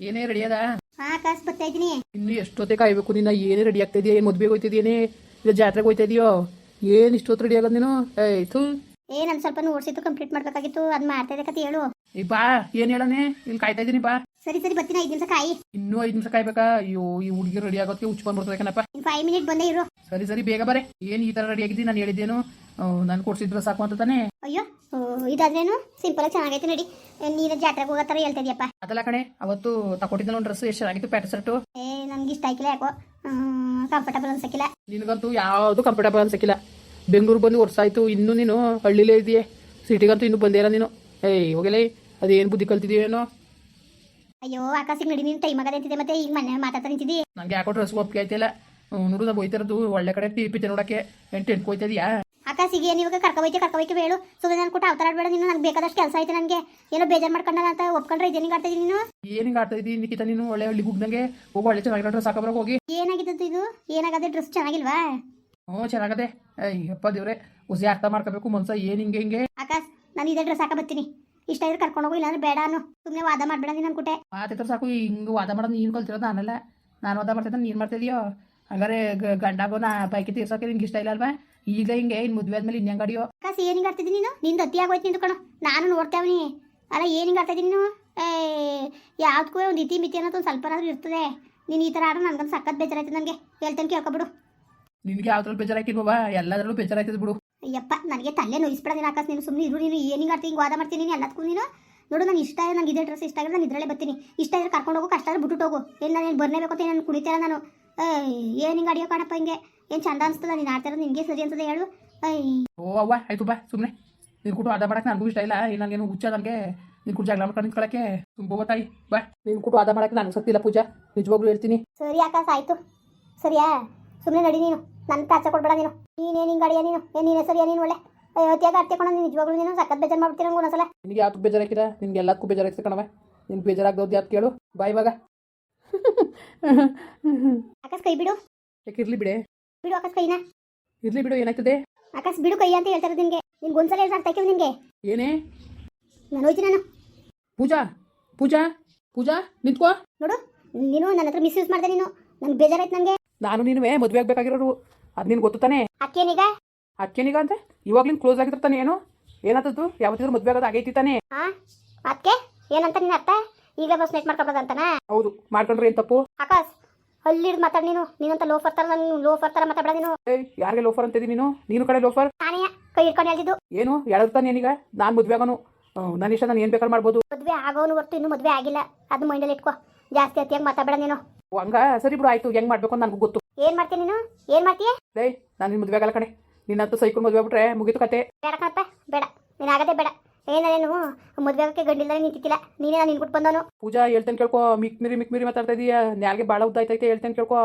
ಏನೇ ರೆಡಿ ಅದ ಕಾಸು ಬರ್ತಾ ಇದ್ದೀನಿ ಇನ್ನು ಎಷ್ಟೊತ್ತೆ ಕಾಯ್ಬೇಕು ನಿನ್ನ ಏನೇ ರೆಡಿ ಆಗ್ತಾ ಇದೆಯಾ ಏನು ಮದ್ವೆಗೆ ಹೋಯ್ತಿದ್ಯೇನೆ ಇಲ್ಲ ಜಾತ್ರೆಗೆ ಹೋಯ್ತಾ ಇದೆಯೋ ಏನು ಇಷ್ಟೊತ್ತು ರೆಡಿ ಆಗೋದು ನೀನು ಏಯ್ ಥೂ ಏ ನಾನು ಸ್ವಲ್ಪ ನೋಡ್ಸಿತ್ತು ಕಂಪ್ಲೀಟ್ ಮಾಡ್ಬೇಕಾಗಿತ್ತು ಅದ್ ಮಾಡ್ತಾ ಇದೆ ಕತೆ ಹೇಳು ಈ ಬಾ ಏನು ಹೇಳನೆ ಇಲ್ಲಿ ಕಾಯ್ತಾ ಇದೀನಿ ಬಾ ಸರಿ ಸರಿ ಬರ್ತೀನಿ. ಐದು ನಿಮಿಷ ಕಾಯಿ. ಇನ್ನೂ ಐದು ನಿಮಿಷ ಕಾಯ್ಬೇಕಾ? ಅಯ್ಯೋ ಈ ಹುಡುಗಿ ರೆಡಿ ಆಗೋದಕ್ಕೆ ಉಚ್ಚ ಬಂದ್ಬಿಡ್ತದೆ ಕಣಪ್ಪ. ಇನ್ ಫೈವ್ ಮಿನಿಟ್ ಬಂದೇ ಇರು. ಸರಿ ಸರಿ ಬೇಗ ಬರೆ. ಏನ್ ಈ ತರ ರೆಡಿ ಆಗಿದ್ದೀನಿ ನಾನು ಹೇಳಿದ್ದೇನು. ನಾನು ಕೊಡ್ಸಿದ್ರೆ ಸಾಕು ಅಂತ ತಾನೇ? ಅಯ್ಯೋ ಓ, ಇದಾದ್ರೇನು? ಸಿಂಪಲ್ ಚೆನ್ನಾಗೈತೆ ನಡಿ. ನೀನು ಜಾತ್ರೆಗೆ ಹೋಗೋ ಥರ ಹೇಳ್ತಾ ಇದೀಯಪ್ಪ. ಅದಲ್ಲ ಕಣೆ ಅವತ್ತು ತಕೊಟ್ಟಿದ್ದ ಒಂದು ಡ್ರೆಸ್ ಎಷ್ಟು ಚೆನ್ನಾಗಿತ್ತು ಪ್ಯಾಟ್ ಶರ್ಟ್ ಏ ನನ್ಗೆ ಇಷ್ಟ ಆಯ್ಕಿಲ್ಲ ಯಾಕೋ. ಕಂಫರ್ಟಬಲ್ ಅನ್ಸಕ್ಕಿಲ್ಲ ನಿನಗಂತೂ ಯಾವುದು ಕಂಫರ್ಟಬಲ್ ಅನ್ಸಕ್ಕಿಲ್ಲ ಬೆಂಗಳೂರು ಬಂದು ವರ್ಷ ಆಯ್ತು ಇನ್ನೂ ನೀನು ಹಳ್ಳಿಲೇ ಇದೆಯೇ. ಸಿಟಿಗಂತೂ ಇನ್ನು ಬಂದೇ ಇಲ್ಲ ನೀನು. ಏಯ್ ಹೋಗಲೇ ಅದೇನು ಬುದ್ಧಿ ಕಲ್ತಿದೀಯೇನೋ ಅಯ್ಯೋ ಆಕಾಶಿಗೆ ನಡಿ ನೀನು ಟೈಮ್ ಆಗದೆ ಅಂತಿದೆ ಮತ್ತೆ ಈಗ ಮನೆ ಮಾತಾಡ್ತಾ ನಿಂತಿದ್ದಿ? ನಂಗೆ ಯಾಕೋ ಡ್ರೆಸ್ ಒಪ್ಪಿಗೆ ಆಯ್ತಿಲ್ಲ. ನೋಡು ನಾವು ಹೋಯ್ತಿರೋದು ಒಳ್ಳೆ ಕಡೆ ಪಿ ಪಿತೆ ನೋಡಕ್ಕೆ. ಎಂಟು ಎಂಟು ಹೋಯ್ತಿದ್ಯಾ? ಆಕಾಶಿಗೆ ಏನು ಇವಾಗ ಕರ್ಕ ಕರ್ಕೊಬೈಕೆ ಬೇಳು. ಸುಮ್ಮನೆ ನಾನು ಕೊಟ್ಟು ಅವತಾರ ಆಡ್ಬೇಡ ನೀನು ನನಗೆ ಬೇಕಾದಷ್ಟು ಕೆಲಸ ಐತೆ ನನಗೆ. ಏನೋ ಬೇಜಾರು ಮಾಡ್ಕೊಂಡಲ್ಲ ಅಂತ ಒಪ್ಕೊಂಡ್ರೆ ಇದೇನಿಗೆ ಆಡ್ತಾ ನೀನು? ಏನಿಗೆ ಆಡ್ತಾ ಇದ್ದೀನಿ ನಿಖಿತ ನೀನು? ಒಳ್ಳೆ ಹಳ್ಳಿ ಗುಡ್ನಂಗೆ ಹೋಗಿ ಒಳ್ಳೆ ಚೆನ್ನಾಗಿರೋ ಡ್ರೆಸ್ ಹಾಕೋಬ್ರಕ್ಕೆ ಹೋಗಿ. ಏನಾಗಿದ್ದು ಇದು? ಏನಾಗದೆ ಡ್ರೆಸ್ ಚೆನ್ನಾಗಿಲ್ವಾ? ಹ್ಞೂ ಚೆನ್ನಾಗದೆ. ಅಯ್ಯಪ್ಪ ದೇವ್ರೆ ಹುಸಿ ಅರ್ಥ ಮಾಡ್ಕೋಬೇಕು ಮನ್ಸ ಏನು ಹಿಂಗೆ ಹಿಂಗೆ? ಆಕಾಶ್ ನಾನು ಇದೇ ಡ್ರೆಸ್ ಹಾಕ ಬರ್ತೀನಿ. ಇಷ್ಟ ಇದ್ರೆ ಕರ್ಕೊಂಡು ಹೋಗು ಇಲ್ಲಾಂದ್ರೆ ಬೇಡ ಅನ್ನು. ಸುಮ್ಮನೆ ವಾದ ಮಾಡಬೇಡ ನೀನು ಅನ್ಕುಟ್ಟೆ ಮಾತೈತ್ರ ಸಾಕು ಹಿಂಗೆ ವಾದ ಮಾಡೋದು ನೀನು ಕಲ್ತಿರೋದು ನಾನಲ್ಲ. ನಾನು ವಾದ ಮಾಡ್ತಿದ್ದೆ ನೀನು ಮಾಡ್ತಿದ್ಯೋ? ಹಂಗಾರೆ ಗಂಡಾಗೋ ನಾ ಬೈಕಿ ತೀರ್ಸೋಕೆ ನಿಂಗೆ ಇಷ್ಟ ಇಲ್ಲ ಅಲ್ವಾ? ಈಗ ಹಿಂಗೆ ಇನ್ನು ಮದುವೆ ಆದ್ಮೇಲೆ ಇನ್ನು ಗಡಿಯೋ ಆಕಾಶ್ ಏನು ಹಿಂಗೆ ಆಡ್ತಿದ್ದೀನಿ ನೀನು? ನಿಂದು ಅತಿ ಆಗೋಯ್ತು ನಿಂದು ಕಣೋ ನಾನು ನೋಡ್ತೇವನಿ ಅಲ್ಲ ಏನು ಹಿಂಗೆ ಆಡ್ತಾ ನೀನು? ಏ ಯಾವ್ದಕ್ಕೂ ಒಂದು ಇತಿ ಮಿತಿ ಅನ್ನೋದು ಒಂದು ಸ್ವಲ್ಪನಾದ್ರೂ ಇರ್ತದೆ. ನೀನು ಈ ಥರ ಆಡೋ ನನಗೊಂದು ಸಖತ್ ಬೇಜಾರಾಯ್ತು ನನಗೆ ಹೇಳ್ತೇನೆ ಕೇಳ್ಕೊಬಿಡು ನಿನಗೆ ಯಾವ್ದ್ರಲ್ಲಿ ಬೇಜಾರಾಕಿಲ್ವ ಎಲ್ಲದರಲ್ಲೂ ಬೇಜಾರಾಯ್ತದೆ ಬಿಡು. ಅಯ್ಯಪ್ಪ ನನಗೆ ತಲೆ ನೋಯಿಸ್ಬೇಡ ನೀನು ಆಕಾಶ ನೀನು ಸುಮ್ಮನೆ ಇರು ನೀನು ಏನಿಂಗ್ ಆಡ್ತೀನಿ ಹಿಂಗೆ ವಾದ ಮಾಡ್ತೀನಿ ನೀನು ಎಲ್ಲದಕ್ಕೂ ನೀನು? ನೋಡು ನಂಗೆ ಇಷ್ಟ ನಂಗೆ ಇದೇ ಡ್ರೆಸ್ ಇಷ್ಟ ಆಗಿದೆ ನಾನು ಇದರಲ್ಲೇ ಬರ್ತೀನಿ. ಇಷ್ಟ ಇದ್ರೆ ಕರ್ಕೊಂಡು ಹೋಗು ಕಷ್ಟ ಆದರೆ ಬಿಟ್ಟು ಹೋಗು. ಏನು ನಾನು ಏನು ಬರ್ಲೇಬೇಕು ಅಂತ ನಾನು ಕುಡಿತೀರ ನಾನು? ಏನು ಹಿಂಗೆ ಅಡಿಯೋ ಕಾಣಪ್ಪ ಹಿಂಗೆ? ಏನು ಚಂದ ಅನಿಸ್ತದ ನೀನು ಆಡ್ತಿರೋದು ನಿನಗೆ ಸರಿ ಅನ್ಸದೆ ಹೇಳು. ಓ ಅವ್ವ ಆಯ್ತು ಬಾ ಸುಮ್ಮನೆ ನೀನು ಕೊಟ್ಟು ಅದ ಮಾಡಕ್ಕೆ ನನಗೂ ಇಷ್ಟ ಇಲ್ಲ. ನನಗೇನು ಹುಚ್ಚ ನನಗೆ ನೀನು ಕೊಟ್ಟು ಜಗಳ ಮಾಡ್ಕೊಂಡು ನಿಂತ್ಕೊಳ್ಳೋಕ್ಕೆ ತುಂಬ ತಾಯಿ ಬಾ. ನೀನು ಕೊಟ್ಟು ಅದ ಮಾಡಕ್ಕೆ ನನಗೆ ಸತ್ತಿಲ್ಲ ಪೂಜಾ. ನಿಜವಾಗ್ಲೂ ಹೇಳ್ತೀನಿ. ಸರಿ ಆಕಾಶ ಆಯಿತು. ಸರಿಯಾ? ಸುಮ್ಮನೆ ನಡಿ ನೀನು. ನನ್ನ ತಾಚೆ ಕೊಡ್ಬೇಡ ನೀನು. ನೀನೇನು ಹಿಂಗೆ ಅಡಿಯ ನೀನು? ಏನು ನೀನು ಸರಿಯಾ ನೀನು ಒಳ್ಳೆ? ಅತಿಯಾಗ ಆಡ್ತಿಕೊಂಡು ನೀನು. ನಿಜವಾಗ್ಲೂ ನೀನು ಸಖತ್ ಬೇಜಾರು ಮಾಡ್ಬಿಡ್ತೀನಿ ನಂಗೆ ಒಂದ್ಸಲ ನಿನಗೆ ಯಾವ್ದು ಬೇಜಾರಾಕಿದ ನಿನ್ಗೆ ಎಲ್ಲದಕ್ಕೂ ಬೇಜಾರಾಗ್ತದೆ ಕಣವ ನಿನ್ ಬೇಜಾರಾಗ್ದವ್ದು ಯಾವ್ದು ಕೇಳು. ಬಾಯ್ ಇವಾಗ ಆಕಾಶ್ ಕೈ ಬಿಡು. ಯಾಕೆ ಇರ್ಲಿ ಬಿಡೆ? ಬಿಡು ಆಕಾಶ್ ಕೈನ. ಇರ್ಲಿ ಬಿಡು ಏನಾಗ್ತದೆ? ಆಕಾಶ್ ಬಿಡು ಕೈ ಅಂತ ಹೇಳ್ತಾರೆ ನಿನ್ಗೆ. ನಿನ್ಗೆ ಒಂದ್ಸಲ ಹೇಳ್ತಾ ಅರ್ಥ ಆಯ್ತು ನಿನ್ಗೆ? ಏನೇ? ನಾನು ಹೋಯ್ತೀನಿ ನಾನು. ಪೂಜಾ ಪೂಜಾ ಪೂಜಾ ನಿಂತ್ಕೋ. ನೋಡು ನೀನು ನನ್ನ ಹತ್ರ ಮಿಸ್ಯೂಸ್ ಮಾಡಿದೆ ನೀನು. ನನಗೆ ಬೇಜಾರಾಯ್ತು ನನಗೆ ನಾನು ನೀನುವೇ ಮದುವೆ ಆಗ್ಬೇಕಾಗಿರೋರು. ಅದು ನಿನ್ಗೆ ಗೊತ್ತು ತಾನೇ? ಅಕ್ಕೇನೀಗ? ಅಕ್ಕೇನೀಗ ಅಂತ ಇವಾಗ್ಲಿಂದ ಕ್ಲೋಸ್ ಆಗಿರ್ತಾನೆ ಏನು? ಏನಾದದ್ದು ಯಾವತ್ತಿದ್ರು ಮದುವೆ ಆಗೋದು ಆಗೈತಿ ತಾನೆ? ಆ? ಅದಕ್ಕೆ ಏನಂತ ನೀನು ಅರ್ಥ? ಈಗ ಬಸ್ ನೆಟ್ ಮಾಡ್ಕೊಬೋದು ಅಂತನಾ? ಹೌದು. ಮಾಡ್ಕೊಂಡ್ರೆ ಏನ್ ತಪ್ಪು? ಆಕಾಶ್ ಅಲ್ಲಿಡ್ ಮಾತಾಡ್ ನೀನು. ನೀನಂತ ಲೋಫರ್ ತರ ನಾನು ಲೋಫರ್ ತರ ಮಾತಾಡ ನೀನು. ಏಯ್ ಯಾರಿಗೆ ಲೋಫರ್ ಅಂತಿದ್ದೀನಿ ನೀನು? ನೀನು ಕಡೆ ಲೋಫರ್ ತಾನೇ ಕೈ ಹಿಡ್ಕೊಂಡು ಹೇಳ್ತಿದ್ದು ಏನು? ತಾನೆ ಏನೀಗ ನಾನು ಮದುವೆ ಆಗೋನು. ನನ್ನ ಇಷ್ಟ ನಾನು ಏನ್ ಬೇಕಾದ್ರೆ ಮಾಡ್ಬೋದು. ಮದುವೆ ಆಗೋನು ಹೊರ್ತು ಇನ್ನು ಮದುವೆ ಆಗಿಲ್ಲ. ಅದು ಮೈಂಡಲ್ಲಿ ಇಟ್ಕೋ. ಜಾಸ್ತಿ ಅತಿಯಾಗಿ ಮಾತಾಡಬೇಡ ನೀನು. ಹಂಗ? ಸರಿ ಬಿಡು ಆಯ್ತು. ಹೆಂಗ್ ಮಾಡ್ಬೇಕು ಅಂತ ನನಗೂ ಗೊತ್ತು. ಏನ್ ಮಾಡ್ತೀನಿ ನೀನು? ಏನ್ ಮಾಡ್ತೀಯ? ಲೇ ನಾನು ನಿನ್ ಮದುವೆ ಆಗಲ್ಲ ಕಣೆ. ನಿನ್ನಂತೂ ಸೈಕಲ್ ಮದುವೆ ಬಿಟ್ರೆ ಮುಗೀತು ಕತೆ. ಬೇಡ ಕಣಪ್ಪ ಬೇಡ. ನೀನು ಆಗದೆ ಬೇಡ. ಏನೇನು ಮದ್ವೆ ಆಗಕ್ಕೆ ಗಂಡಿಲ್ದಾನೆ ನಿಂತಿಲ್ಲ ನೀನೇ ನಾನು ನಿನ್ಬಿಟ್ಟು ಬಂದವನು. ಪೂಜಾ ಹೇಳ್ತೇನೆ ಕೇಳ್ಕೊ. ಮಿಕ್ ಮೀರಿ ಮಿಕ್ ಮೀರಿ ಮಾತಾಡ್ತಾ ಇದೀಯ. ನ್ಯಾಲ್ಗೆ ಉದ್ದ ಉದ್ದಾಯ್ತೈತೆ ಹೇಳ್ತೇನೆ ಕೇಳ್ಕೊ.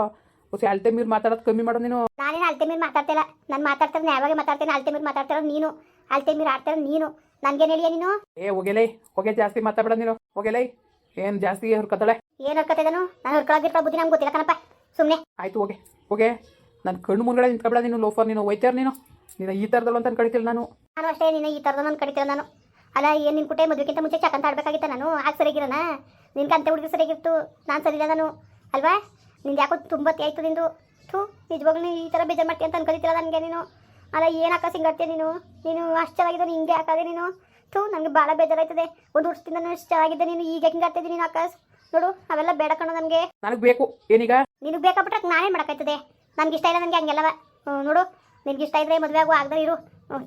ಹೊಸ ಅಳ್ತೆ ಮೀರ್ ಮಾತಾಡೋದು ಕಮ್ಮಿ ಮಾಡೋ ನೀನು. ನಾನೇನು ಅಳ್ತೆ ಮೀರ್ ಮಾತಾಡ್ತಿಲ್ಲ ನಾನು ಮಾತಾಡ್ತಾರೆ ಯಾವಾಗ ಮಾತಾಡ್ತೇನೆ. ಅಳ್ತೆ ಮೀರ್ ಮಾತಾಡ್ತಿರೋ ನೀನು. ಅಳ್ತೆ ಮೀರ್ ಆಡ್ತಾರ ನೀನು. ನನ್ಗೆ ಹೇಳಿಯ ನೀನು? ಏ ಹೋಗೆಲೈ. ಹೋಗೆ ಜಾಸ್ತಿ ಮಾತಾಡ್ಬೇಡ ನೀನು. ಹೋಗೆಲೇ. ಏನು ಜಾಸ್ತಿ ಹುರ್ಕತ್ತಾಳೆ ಏನು ಹೊರ್ಕೊತಿದ್ದಾನು? ನಾನು ಹೊರ್ಕೊಳಗಿರ್ಕೊಳ್ಳೋ ಬುದ್ಧಿ ನಮ್ಗೆ ಗೊತ್ತಿಲ್ಲ ಕಣಪ್ಪ. ಸುಮ್ಮನೆ ಆಯ್ತು ಓಕೆ ಓಕೆ ನನ್ನ ಕಣ್ಣು ಮುಂದ್ಗಡೆ ನಿಂತ್ಕೊಬೇಡ ನೀನು ಲೋಫರ್ ನೀನು ಒಯ್ತಾರ ನೀನು. ನೀನು ಈ ತರದಲ್ಲ ಅಂತ ಕಡಿತಿಲ್ಲ ನಾನು. ನಾನು ಅಷ್ಟೇ ನಿನ್ನ ಈ ಥರದ ನಾನು ಕಡಿತೀರ ನಾನು. ಅಲ್ಲ ಏನ್ ನಿನ್ ಕುಟೆ ಮದುವೆಗಿಂತ ಮುಂಚೆ ಚಕಂತ ಆಡ್ಬೇಕಾಗಿತ್ತ ನಾನು? ಆಗ ಸರಿಗಿರೋಣ ನಿನ್ಗೆ ಅಂತ ಹುಡುಗಿ ಸರಿಯಾಗಿತ್ತು ನಾನು ಸರಿಯಿಲ್ಲ ನಾನು. ಅಲ್ವಾ? ನಿಂದು ಯಾಕೋ ತುಂಬ ಆಯ್ತು ನಿಂದು. ಥೂ ನಿಜವಾಗ್ಲೂ ನೀನು ಈ ಥರ ಬೇಜಾರು ಮಾಡ್ತೀಯ ಅಂತ ಅನ್ಕೊಳ್ತೀರ ನನಗೆ ನೀನು. ಅಲ್ಲ ಏನು ಹಾಕ ಸಿಂಗಾಡ್ತೀಯ ನೀನು? ನೀನು ಅಷ್ಟು ಚೆನ್ನಾಗಿದ್ದು ನೀನು ಹಿಂಗೆ ಹಾಕಾದೆ ನೀನು. ಥೂ ನನಗೆ ಭಾಳ ಬೇಜಾರಾಯ್ತದೆ. ಒಂದು ವರ್ಷದಿಂದ ನಾನು ಚೆನ್ನಾಗಿದ್ದೆ ನೀನು ಈಗ ಹೆಂಗೆ ಆಗ್ತಿದ್ದೆ ನೀನು ಆಕಾಶ್? ನೋಡು ಅವೆಲ್ಲ ಬೇಡ ಕಣೋ ನನಗೆ ನನಗೆ ಬೇಕು ಏನೀಗ? ನಿನಗೆ ಬೇಕಾಗ್ಬಿಟ್ರೆ ನಾನೇ ಮಾಡೋಕ್ಕಾಯ್ತದೆ. ನನಗೆ ಇಷ್ಟ ಇಲ್ಲ ನನಗೆ ಹಂಗೆಲ್ಲವ ನೋಡು ನಿನಗೆ ಇಷ್ಟ ಇದ್ರೆ ಮದುವೆ ಆಗೋ ಆಗದೆ ಇರು.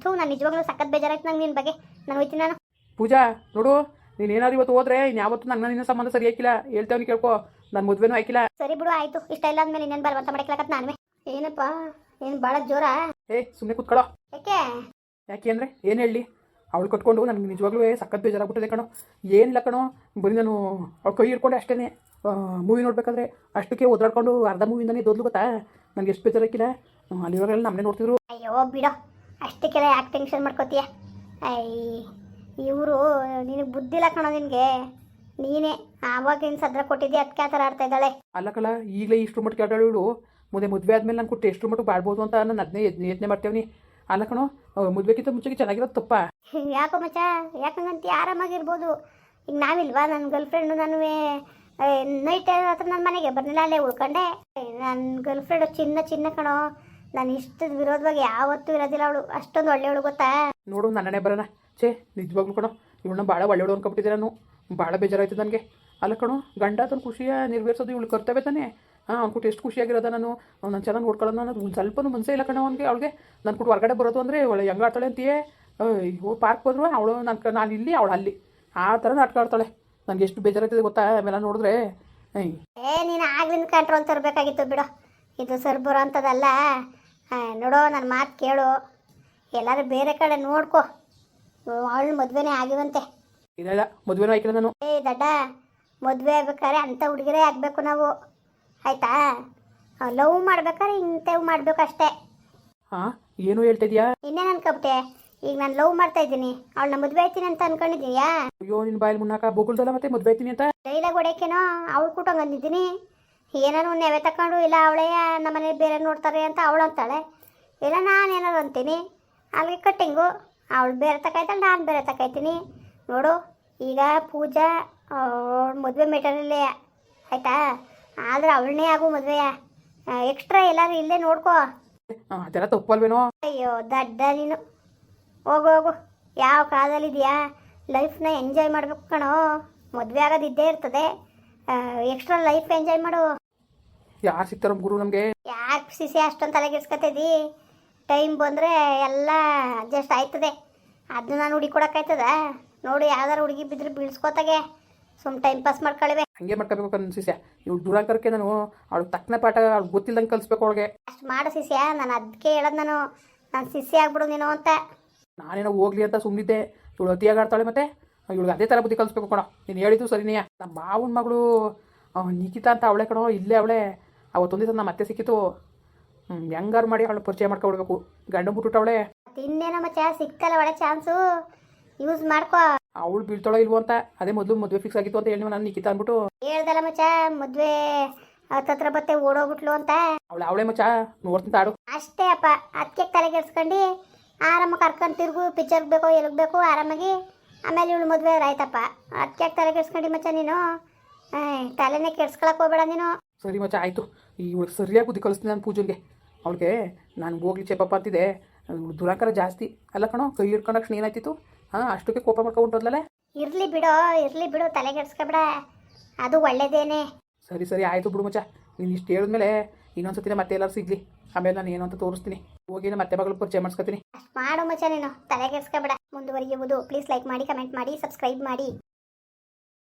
ಥು ನಾನು ನಿಜವಾಗ್ಲೂ ಸಖತ್ ಬೇಜಾರಾಯ್ತು ನಂಗೆ ನಿನ್ನ ಬಗ್ಗೆ. ನಾನು ಹೋಯ್ತೀನಿ ನಾನು. ಪೂಜಾ ನೋಡು ನೀನು ಏನಾದ್ರು ಇವತ್ತು ಹೋದ್ರೆ ಇನ್ಯಾವತ್ತು ನನ್ನ ನಿನ್ನ ಸಂಬಂಧ ಸರಿ ಹಾಕಿಲ್ಲ. ಹೇಳ್ತೇವನಿ ಕೇಳ್ಕೊ ನನ್ನ ಮದುವೆನೂ ಹಾಕಿಲ್ಲ. ಸರಿ ಬಿಡು ಆಯಿತು. ಇಷ್ಟ ಇಲ್ಲ ಅಂದಮೇಲೆ ಇನ್ನೇನು ಬಲವಂತ ಮಾಡಕ್ಲಾಕತ್ ನಾನುವೆ. ಏನಪ್ಪ ಏನು ಭಾಳ ಜೋರ? ಏ ಸುಮ್ಮನೆ ಕೂತ್ಕೊಳ್ಳೋ ಯಾಕೆ ಯಾಕೆ ಅಂದರೆ ಏನು ಹೇಳಿ? ಅವಳು ಕಟ್ಕೊಂಡು ನನಗೆ ನಿಜವಾಗ್ಲೂ ಸಖತ್ ಬೇಜಾರಾಗ್ಬಿಟ್ಟಿದೆ ಕಣೋ. ಏನಿಲ್ಲ ಕಣೋ. ಬರೀ ನಾನು ಅವಳು ಕೈ ಹಿಡ್ಕೊಂಡೆ ಅಷ್ಟೇ. ಮೂವಿ ನೋಡ್ಬೇಕಾದ್ರೆ ಅಷ್ಟಕ್ಕೆ ಓದಾಡ್ಕೊಂಡು ಅರ್ಧ ಮೂವಿಂದಾನೆ ದೊಡ್ಲು ಗೊತ್ತಾ? ನನಗೆ ಎಷ್ಟು ಬೇಜಾರಾಕಿಲ್ಲ ಅಲ್ಲಿವರೆಲ್ಲ ನಮ್ಮನೆ ನೋಡ್ತಿದ್ರು. ಅಯ್ಯೋ ಬಿಡೋ. ಅಷ್ಟಕ್ಕೆಲ್ಲ ಯಾಕೆ ಟೆನ್ಷನ್ ಮಾಡ್ಕೋತೀಯ? ಅಯ್ಯ ಇವರು ನಿನಗೆ ಬುದ್ಧಿಲ್ಲ ಕಣೋ ನಿನಗೆ. ನೀನೇ ಆವಾಗ ನೀನು ಸದ್ರ ಕೊಟ್ಟಿದ್ದೆ ಅದಕ್ಕೆ ಆ ಥರ ಆಡ್ತಾ ಇದ್ದಾಳೆ. ಅಲ್ಲ ಕಳ ಈಗಲೇ ಇಷ್ಟು ಮಟ್ಟಿಗೆ ಆಡಾಳು ಮುಂದೆ ಮದುವೆ ಆದಮೇಲೆ ನಾನು ಕೊಟ್ಟು ಎಷ್ಟು ಮಟ್ಟಿಗೆ ಬಾಡ್ಬೋದು ಅಂತ ನಾನು ಅದನ್ನೇ ಯತ್ನೆ ಮಾಡ್ತೇವೆ ಅಲ್ಲ ಕಣೋ ಮುದ್ಬೇಕಿಂತ ಮುಂಚೆಗೆ ಚೆನ್ನಾಗಿರೋ ತುಪ್ಪ. ಯಾಕೋ ಮಚ್ಚ ಯಾಕಂಗಂತ ಆರಾಮಾಗಿರ್ಬೋದು. ಈಗ ನಾವಿಲ್ವಾ ನನ್ನ ಗರ್ಲ್ ಫ್ರೆಂಡು ನಾನು ನೈಟ್ ಹತ್ರ ನನ್ನ ಮನೆಗೆ ಬರ್ಲಿಲ್ಲ ಅಲ್ಲೇ ಉಳ್ಕೊಂಡೆ. ನನ್ನ ಗರ್ಲ್ ಫ್ರೆಂಡು ಚಿನ್ನ ಚಿನ್ನ ಕಣೋ ನಾನು ಇಷ್ಟದ ವಿರೋಧವಾಗಿ ಯಾವತ್ತೂ ಇರೋದಿಲ್ಲ ಅವಳು. ಅಷ್ಟೊಂದು ಒಳ್ಳೆಯವಳು ಗೊತ್ತಾ? ನೋಡು ನನ್ನನೆ ಬರೋಣ. ಛೇ ನಿಜವಾಗ್ಲು ಕಣೋ ಇವಳನ್ನ ಭಾಳ ಒಳ್ಳೆಯವಳು ಅನ್ಕೊಬಿಟ್ಟಿದ್ದೆ ನಾನು ಭಾಳ ಬೇಜಾರಾಯ್ತು ನನಗೆ. ಅಲ್ಲ ಕಣೋ ಗಂಡ ತನ್ನ ಖುಷಿಯ ನೆರವೇರಿಸೋದು ಇವಳು ಕರ್ತವ್ಯ ತಾನೆ. ಹಾಂ ಅವ್ನು ಕೊಟ್ಟು ಎಷ್ಟು ಖುಷಿಯಾಗಿರೋದ ನಾನು. ನಾನು ಚೆನ್ನಾಗಿ ನೋಡ್ಕೊಳ್ಳೋದು ಅನ್ನೋದು ಒಂದು ಸ್ವಲ್ಪನೂ ಮನಸ್ಸೇ ಇಲ್ಲ ಕಣ ಅವನಿಗೆ ಅವಳಿಗೆ. ನಾನು ಕೊಟ್ಟು ಹೊರಗಡೆ ಬರೋದು ಅಂದರೆ ಅವಳು ಹೆಂಗೆ ಆಡ್ತಾಳೆ ಅಂತೀಯೇ? ಅಯ್ಯೋ ಪಾರ್ಕ್ ಹೋದ್ರು ಅವಳು ನನ್ನ ನಾನು ಇಲ್ಲಿ ಅವಳು ಅಲ್ಲಿ. ಆ ಥರ ನಾಟಕ ಆಡ್ತಾಳೆ. ನನಗೆ ಎಷ್ಟು ಬೇಜಾರಾಗ್ತದೆ ಗೊತ್ತಾ? ಆಮೇಲೆ ನೋಡಿದ್ರೆ. ಏ ನೀನು ಆಗ್ಲಿಂದ ಕಂಟ್ರೋಲ್ ತರಬೇಕಾಗಿತ್ತು ಬಿಡು. ಇದು ಸರ್ ಬರೋ ಅಂಥದ್ದಲ್ಲ ನೋಡೋ ನನ್ನ ಮಾತು ಕೇಳು. ಎಲ್ಲರೂ ಬೇರೆ ಕಡೆ ನೋಡ್ಕೊ. ಅವಳು ಮದುವೆನೇ ಆಗಿವಂತೆ. ಇಲ್ಲ ಮದುವೆನೂ ಆಯ್ಕಿಲ್ಲ ನಾನು. ಏ ದಡ್ಡ. ಮದುವೆ ಆಗ್ಬೇಕಾದ್ರೆ ಅಂಥ ಹುಡುಗಿರೇ ಆಗಬೇಕು ನಾವು. ಆಯ್ತಾ? ಲವ್ ಮಾಡ್ಬೇಕಾದ್ರೆ ಇಂಥವು ಮಾಡಬೇಕು ಅಷ್ಟೇ ಹಾಂ ಏನು ಹೇಳ್ತಿದ್ಯಾ? ಇನ್ನೇನು ಅನ್ಕೊಬಿಟ್ಟೆ ಈಗ ನಾನು ಲವ್ ಮಾಡ್ತಾ ಇದ್ದೀನಿ. ಅವಳನ್ನ ಮದುವೆ ಆಯ್ತೀನಿ ಅಂತ ಅನ್ಕೊಂಡಿದ್ದೀಯಾ? ಅಯ್ಯೋ ನಿನ್ ಬಾಯಲ್ಲಿ ಮುನ್ನಾಕ ಬೋಗುಳ್ದಲ್ಲ ಮತ್ತೆ ಮದುವೆ ಆಯ್ತೀನಿ ಅಂತ? ಡೈಲಾಗ್ ಹೊಡೆಯಕೇನೋ ಅವಳು ಕೂಟಂಗೆ ಅಂದಿದ್ದೀನಿ. ಏನಾರು ನೆವೆ ತಕೊಂಡು ಇಲ್ಲ ಅವಳೇ ಮನೇಲಿ ಬೇರೆ ನೋಡ್ತಾರೆ ಅಂತ ಅವಳು ಅಂತಾಳೆ. ಇಲ್ಲ ನಾನು ಏನಾರು ಅಂತೀನಿ. ಅಲ್ಲಿಗೆ ಕಟ್ಟಿಂಗು. ಅವಳು ಬೇರೆ ತಕಾಯ್ತಾಳೆ ನಾನು ಬೇರೆ ತಕೈತೀನಿ ನೋಡು ಈಗ ಪೂಜಾ ಮದುವೆ ಮೆಟೀರಿಯಲ್ಲೇ ಆಯಿತಾ? ಆದರೆ ಅವಳನ್ನೇ ಆಗು ಮದುವೆ. ಎಕ್ಸ್ಟ್ರಾ ಎಲ್ಲಾರು ಇಲ್ಲೇ ನೋಡ್ಕೋ. ಅದೆಲ್ಲ ತಪ್ಪಲ್ವೇನೋ? ಅಯ್ಯೋ ದಡ್ಡ ನೀನು. ಹೋಗು ಹೋಗು. ಯಾವ ಕಾಲದಲ್ಲಿ ಇದಿಯಾ? ಲೈಫ್ ಲೈಫ್ನ ಎಂಜಾಯ್ ಮಾಡ್ಬೇಕು ಕಣೋ. ಮದುವೆ ಆಗೋದು ಇದ್ದೇ ಇರ್ತದೆ. ಎಕ್ಸ್ಟ್ರಾ ಲೈಫ್ ಎಂಜಾಯ್ ಮಾಡು. ಯಾರು ಸಿಗ್ತಾರೋ ಗುರು ನಮಗೆ? ಯಾಕೆ ಸಿಸಿ ಅಷ್ಟೊಂದು ತಲೆಗೆಡ್ಸ್ಕೊತಿದ್ದಿ ಟೈಮ್ ಬಂದರೆ ಎಲ್ಲ ಅಡ್ಜಸ್ಟ್ ಆಯ್ತದೆ. ಅದನ್ನ ನಾನು ಹುಡುಕಿ ಕೊಡೋಕ್ಕಾಯ್ತದ? ನೋಡು ಯಾವ್ದಾರು ಹುಡುಗಿ ಬಿದ್ದರೆ ಬೀಳ್ಸ್ಕೊತಾಗೆ. ಸುಮ್ ಟೈಮ್ ಪಾಸ್ ಮಾಡ್ಕೊಳ್ವೆ. ಹಂಗೆ ಮಾಡ್ಕೋಬೇಕು ಕನ್ಸಿಸ್ಯ ಇವ್ಳು ದುರಾಂಕರಕ್ಕೆ ನಾನು ಅವಳು ತಕ್ಕನ ಪಾಠ ಅವ್ಳು ಗೊತ್ತಿಲ್ಲದಂಗೆ ಕಲಿಸ್ಬೇಕು ಅವಳಿಗೆ. ಅಷ್ಟು ಮಾಡು ಶಿಷ್ಯ ನಾನು ಅದಕ್ಕೆ ಹೇಳೋದು ನಾನು. ನಾನು ಸಿಸ್ಯ ಆಗ್ಬಿಡು ನೀನು ಅಂತ. ನಾನೇನೋ ಹೋಗ್ಲಿ ಅಂತ ಸುಮ್ಮನಿದ್ದೆ ಇವಳು ಅತಿಯಾಗಿ ಆಡ್ತಾಳೆ ಮತ್ತೆ. ಇವಳಿಗೆ ಅದೇ ಥರ ಬುದ್ಧಿ ಕಲಿಸ್ಬೇಕು ಕಣೋ. ನೀನು ಹೇಳಿದ್ದು ಸರಿನೇ ನಮ್ಮ ಮಾವನ ಮಗಳು ನಿಖಿತ ಅಂತ ಅವಳೆ ಕಣೋ ಇಲ್ಲೇ ಅವಳೆ. ಅವತ್ತೊಂದು ದಿವಸ ನಮ್ಮ ಅತ್ತೆ ಸಿಕ್ಕಿತು. ಹೆಂಗಾರು ಮಾಡಿ ಅವಳು ಪರಿಚಯ ಮಾಡ್ಕೊಬಿಡ್ಬೇಕು. ಗಂಡು ಬಿಟ್ಬಿಟ್ಟವಳೆ. ಇನ್ನೇನೋ ಚಾ ಸಿಕ್ಕಲ್ಲ ಒಳ್ಳೆ ಚಾನ್ಸು. ಯೂಸ್ ಮಾಡ್ಕೋ. ಅವಳು ಬೀಳ್ತಾಳೋ ಇಲ್ವೋ ಅಂತ ಅದೇ ಮೊದಲು ಮದುವೆ ಫಿಕ್ಸ್ ಆಗಿತ್ತು ಅಂತ ಹೇಳಿ ನಾನು ನಿಖಿತ ಅಂದ್ಬಿಟ್ಟು. ಹೇಳ್ದಲ್ಲ ಮಚ್ಚ ಮದ್ವೆ ಹತ್ತತ್ರ ಬತ್ತೆ ಓಡೋಗ್ಬಿಟ್ಲು ಅಂತ. ಅವಳು ಅವಳೆ ಮಚ್ಚ ನೋಡ್ತೀನಿ ಆಡು. ಅಷ್ಟೇ ಅಪ್ಪ ಅದಕ್ಕೆ ತಲೆಗೆಡ್ಸ್ಕೊಂಡು ಆರಾಮಾಗಿ ಕರ್ಕೊಂಡು ತಿರುಗು ಪಿಕ್ಚರ್ಗೆ ಬೇಕೋ ಎಲ್ಲಿಗೆ ಬೇಕೋ ಆರಾಮಾಗಿ. ಆಮೇಲೆ ಇವಳು ಮದುವೆ ಆಯ್ತಪ್ಪ. ಅದಕ್ಕೆ ತಲೆಗೆಡ್ಸ್ಕೊಂಡು ಮಚ್ಚ ನೀನು? ಏಯ್, ತಲೆನೇ ಕೆಡ್ಸ್ಕೊಳಕ್ ಹೋಗ್ಬೇಡ ನೀನು. ಸರಿ ಮಚ್ಚ ಆಯಿತು. ಇವಳು ಸರಿಯಾಗಿ ಬುದ್ಧಿ ಕಲಿಸ್ತೀನಿ ನಾನು ಪೂಜೆಗೆ ಅವಳಿಗೆ ನಾನು ಹೋಗ್ಲಿ ಚೆಪ್ಪಪ್ಪ ಅಂತಿದೆ ದುರಾಕರ ದುರಾಂಕರ ಜಾಸ್ತಿ. ಅಲ್ಲ ಕಣೋ ಕೈ ಹಿಡ್ಕೊಂಡಕ್ಷಣ ಏನಾಯ್ತಿತ್ತು? ಹಾಂ ಅಷ್ಟಕ್ಕೆ ಕೋಪ ಮಾಡ್ಕೊಂಡ್ರಲ್ಲೇ ಇರ್ಲಿ ಬಿಡೋ ಇರ್ಲಿ ಬಿಡು ತಲೆಗೆಡ್ಸ್ಕೊಬೇಡ. ಅದು ಒಳ್ಳೇದೇನೆ. ಸರಿ ಸರಿ ಆಯಿತು ಬಿಡು ಮಚ್ಚ. ನೀನು ಇಷ್ಟು ಹೇಳಿದ್ಮೇಲೆ ಇನ್ನೊಂದು ಸತಿನ ಮತ್ತೆ ಎಲ್ಲರೂ ಸಿಗ್ಲಿ ಆಮೇಲೆ ನಾನು ಏನು ಅಂತ ತೋರಿಸ್ತೀನಿ. ಹೋಗಿ ಮತ್ತೆ ಮಗಳು ಪರಿಚಯ ಮಾಡಿಸ್ಕೊತೀನಿ. ಅಷ್ಟು ಮಾಡು ಮಚ್ಚ ನೀನು. ತಲೆಗೆಡ್ಸ್ಕೊಬೇಡ. ಮುಂದುವರಿಯುವುದು. ಪ್ಲೀಸ್ ಲೈಕ್ ಮಾಡಿ ಕಮೆಂಟ್ ಮಾಡಿ ಸಬ್ಸ್ಕ್ರೈಬ್ ಮಾಡಿ.